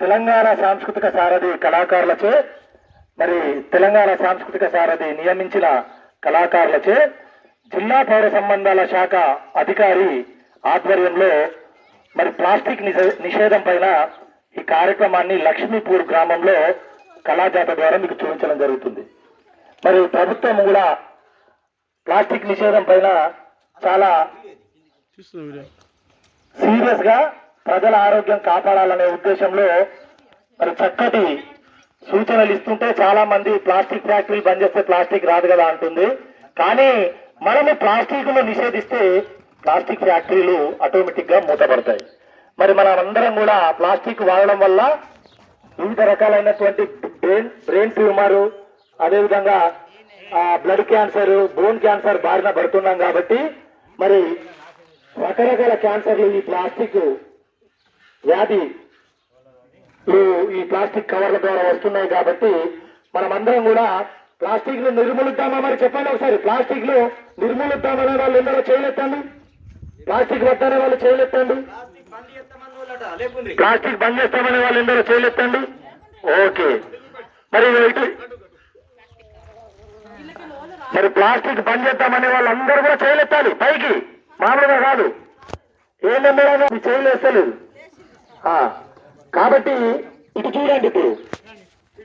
తెలంగాణ సాంస్కృతిక సారథి కళాకారులచే మరి తెలంగాణ సాంస్కృతిక సారథి నియమించిన కళాకారులచే జిల్లా పౌర సంబంధాల శాఖ అధికారి ఆధ్వర్యంలో మరి ప్లాస్టిక్ నిషే- నిషేధం పైన ఈ కార్యక్రమాన్ని లక్ష్మీపూర్ గ్రామంలో కళాజాత ద్వారా మీకు చూపించడం జరుగుతుంది. మరి ప్రభుత్వం కూడా ప్లాస్టిక్ నిషేధం పైన చాలా సీరియస్గా ప్రజల ఆరోగ్యం కాపాడాలనే ఉద్దేశంలో మరి చక్కటి సూచనలు ఇస్తుంటే చాలా మంది ప్లాస్టిక్ ఫ్యాక్టరీలు బంద్ చేస్తే ప్లాస్టిక్ రాదు కదా అంటుంది. కానీ మనము ప్లాస్టిక్ను నిషేధిస్తే ప్లాస్టిక్ ఫ్యాక్టరీలు ఆటోమేటిక్గా మూతపడతాయి. మరి మనం అందరం కూడా ప్లాస్టిక్ వాడడం వల్ల వివిధ రకాలైనటువంటి బ్రెయిన్ బ్రెయిన్ ట్యూమర్ అదేవిధంగా బ్లడ్ క్యాన్సర్ బోన్ క్యాన్సర్ బారిన పడుతున్నాం కాబట్టి మరి రకరకాల క్యాన్సర్లు ఈ ప్లాస్టిక్ వ్యాధి. ఈ ప్లాస్టిక్ కవర్ల ద్వారా వస్తున్నాయి కాబట్టి మనమందరం కూడా ప్లాస్టిక్ను నిర్మూలిద్దామా మరి చెప్పండి ఒకసారి. ప్లాస్టిక్ను నిర్మూలిద్దామనే వాళ్ళు ఎందరో చేయలేదండి ప్లాస్టిక్ వద్దనే వాళ్ళు చేయలేదండి ప్లాస్టిక్ బంద్ చేస్తామనే వాళ్ళు ఎందరో చేయలేదండి ఓకే. మరి మరి ప్లాస్టిక్ బంద్ చేద్దామనే వాళ్ళందరూ కూడా చేయలేతాలి పైకి. మామూలుగా కాదు. ఏ నెంబర్ చేయలేస్తలేదు కాబట్టి ఇటు చూడండి ఇప్పుడు.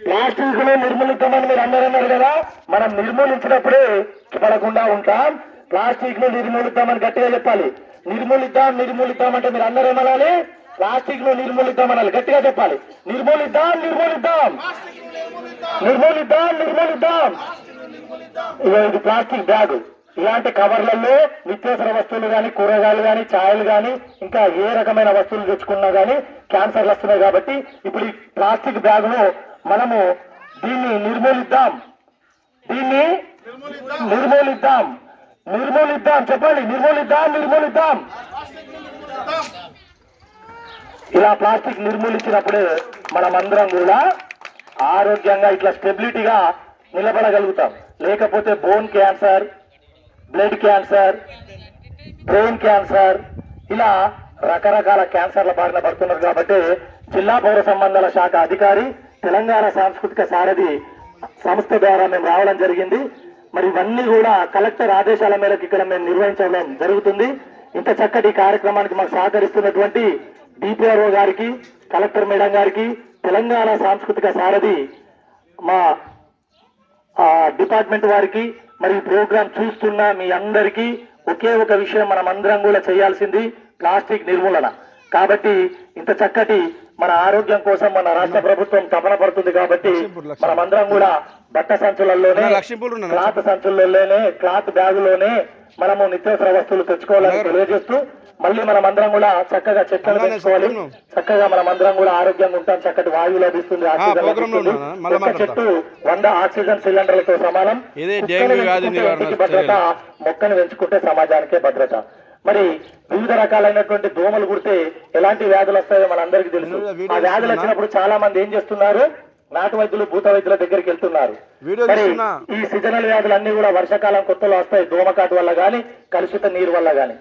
ప్లాస్టిక్ను నిర్మూలిద్దామని మీరు అందరూ అన్నారు కదా మనం నిర్మూలించినప్పుడే పడకుండా ఉంటాం. ప్లాస్టిక్ను నిర్మూలిద్దామని గట్టిగా చెప్పాలి. నిర్మూలిద్దాం నిర్మూలిద్దాం అంటే మీరు అందరూ ఏమనాలి? ప్లాస్టిక్ను నిర్మూలిద్దాం అనాలి. గట్టిగా చెప్పాలి. నిర్మూలిద్దాం నిర్మూలిద్దాం. నిర్మూలిద్దాం. నిర్మూలిద్దాం ఇది ప్లాస్టిక్ బ్యాగ్. ఇలాంటి కవర్లలో నిత్యావసర వస్తువులు కానీ కూరగాయలు కానీ ఛాయలు కానీ ఇంకా ఏ రకమైన వస్తువులు తెచ్చుకున్నా కానీ క్యాన్సర్లు వస్తున్నాయి కాబట్టి ఇప్పుడు ఈ ప్లాస్టిక్ బ్యాగును మనము దీన్ని నిర్మూలిద్దాం. దీన్ని నిర్మూలిద్దాం. నిర్మూలిద్దాం. చెప్పండి. నిర్మూలిద్దాం నిర్మూలిద్దాం. ఇలా ప్లాస్టిక్ నిర్మూలించినప్పుడు మనమందరం కూడా ఆరోగ్యంగా ఇట్లా స్టెబిలిటీగా నిలబడగలుగుతాం. లేకపోతే bone cancer blood cancer brain cancer ఇలా రకరకాల క్యాన్సర్ల బారిన పడుతున్నారు కాబట్టి జిల్లా పౌర సంబంధాల శాఖ అధికారి తెలంగాణ సాంస్కృతిక సారథి సంస్థ ద్వారా మేము రావడం జరిగింది. మరి ఇవన్నీ కూడా కలెక్టర్ ఆదేశాల మేరకు ఇక్కడ మేము నిర్వహించడం జరుగుతుంది. ఇంత చక్కటి కార్యక్రమానికి మాకు సహకరిస్తున్నటువంటి డిపిఆర్ఓ గారికి కలెక్టర్ మేడం గారికి తెలంగాణ సాంస్కృతిక సారథి మా డిపార్ట్మెంట్ వారికి మరి ఈ ప్రోగ్రాం చూస్తున్న మీ అందరికీ ఒకే ఒక విషయం మనం అందరం కూడా చేయాల్సింది ప్లాస్టిక్ నిర్మూలన. కాబట్టి ఇంత చక్కటి మన ఆరోగ్యం కోసం మన రాష్ట్ర ప్రభుత్వం తపన పడుతుంది కాబట్టి మనమందరం కూడా బట్ట సంచులలోనే క్లాత్ సంచులలోనే క్లాత్ బ్యాగులోనే మనము నిత్యావసర వస్తువులు తెచ్చుకోవాలని తెలియజేస్తూ మళ్ళీ మనం అందరం కూడా చక్కగా చెట్లను పెంచుకోవాలి. చక్కగా మనం అందరం కూడా ఆరోగ్యంగా ఉంటాం. చక్కటి వాయువు లభిస్తుంది ఆక్సిజన్ లభిస్తుంది. ఒక్క. చెట్టు వంద ఆక్సిజన్ సిలిండర్లతో సమానం. భద్రత మొక్కను పెంచుకుంటే సమాజానికే భద్రత. మరి వివిధ రకాలైనటువంటి దోమలు కుడితే ఎలాంటి వ్యాధులు వస్తాయో మనందరికీ తెలుసు. ఆ వ్యాధులు? వచ్చినప్పుడు చాలా మంది ఏం చేస్తున్నారు? నాటు వైద్యులు భూత వైద్యుల దగ్గరికి వెళ్తున్నారు. మరి? ఈ సీజనల్ వ్యాధులు అన్ని కూడా వర్షాకాలం కొత్తలో వస్తాయి. దోమకాటు వల్ల గాని కలుషిత నీరు వల్ల గాని.